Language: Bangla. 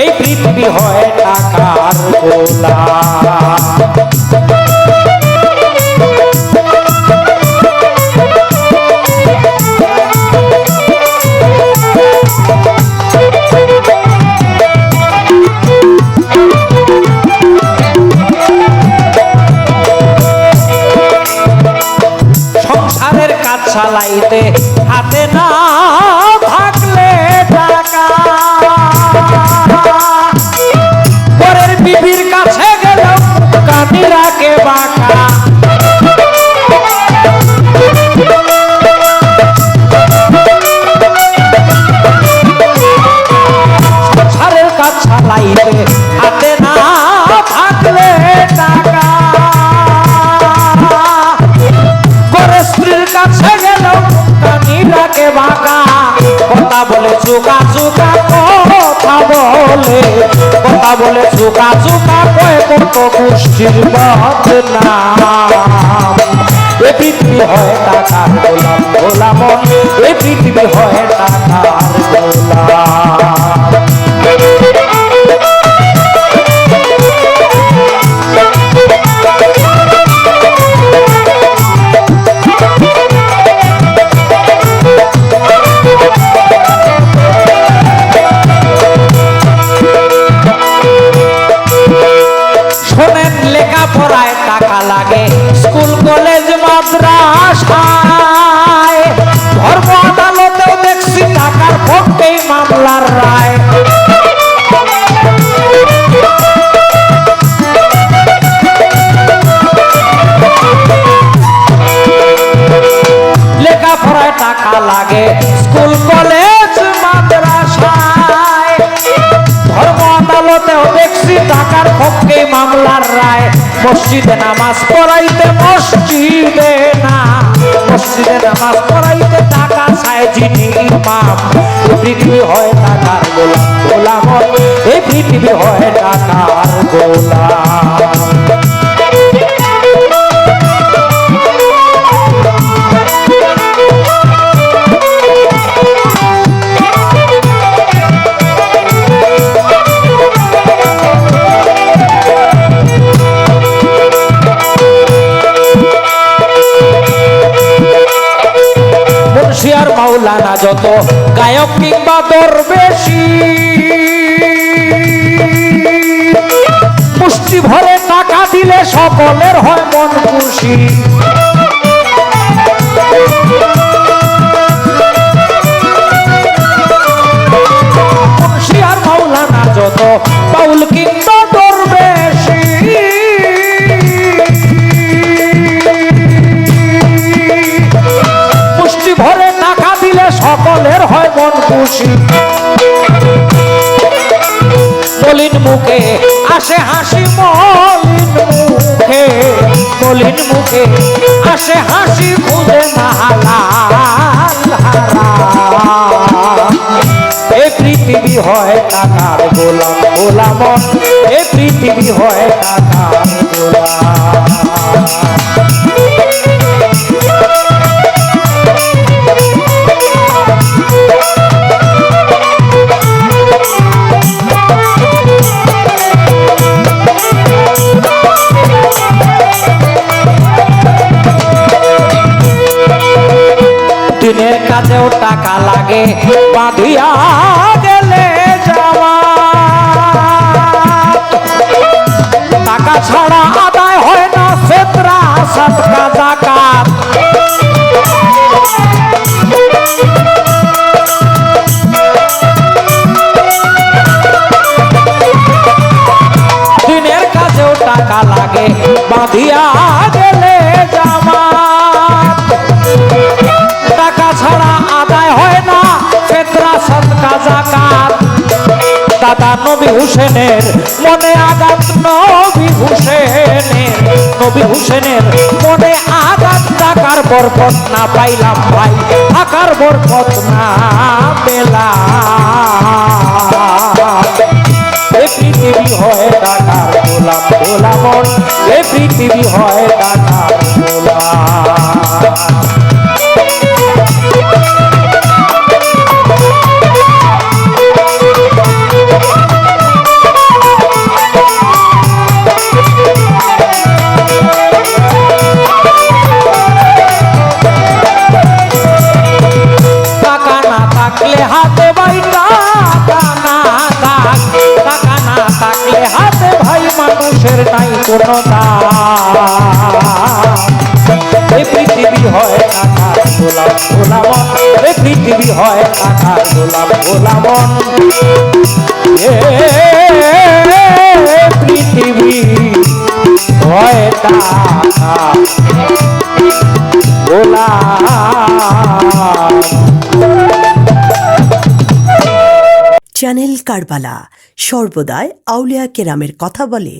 এই পৃথিবী হয় টাকার গোলা। চালাইতে হাতে না কানিটাকে বাঁকা, কথা বলে চুকা চুকা কথা বলে কথা বলে চুকা চুকা কয়ে কত গোষ্ঠীর পৃথিবী হয় টাকার গোলাম গোলাম এ পৃথিবী হয় টাকার গোলাম। মাদ্রাসায় ধর্ম আদালতেও দেখছি টাকার পক্ষেই মামলার রায়। লেখাপড়ায় টাকা লাগে, স্কুল, কলেজ, মাদ্রাসায়। ধর্ম আদালতেও দেখছি টাকার পক্ষে মামলার রায়। মসজিদে নামাজ পড়াইতে মসজিদে না। মসজিদে নামাজ পড়াইতে টাকা চায় যিনি ইমাম পৃথিবী হয় টাকার গোলাম গোলাম এই পৃথিবী হয় টাকার গোলাম যত গায়ক কিংবা দরবেশি। মুষ্টি ভরে টাকা দিলে সকলের হয় মন খুশি। মুন্সিয়ার মাওলানা যত বাউল কিংবা হয় মন খুশি। মলিন মুখে আসে হাসি, মলিন মুখে মলিন মুখে আসে হাসি খুঁজে না হালাল হারাম। এ পৃথিবী হয় টাকার গোলাম গোলাম। এ পৃথিবী হয় টাকার গোলাম। লাগে, বাঁধিয়া গেলে যাওয়া। টাকা ছাড়া আদায় হয় না ফেতরা সৎকা জাকাত। দিনের কাজেও টাকা লাগে, বাঁধিয়া নবী হুসেনের, মনে আঘাত নবী হুসেনের নবী হুসেনের মনে আঘাত টাকার বরকত না পাইলাম ভাই টাকার বরকত না পেলাম। পৃথিবী হয় টাকার গোলাম গোলাম এই পৃথিবী হয় টাকার কাকার গোলাম গোলামন পৃথিবী হয় চ্যানেল কারবালা সর্বদাই আউলিয়া কেরামের কথা বলে।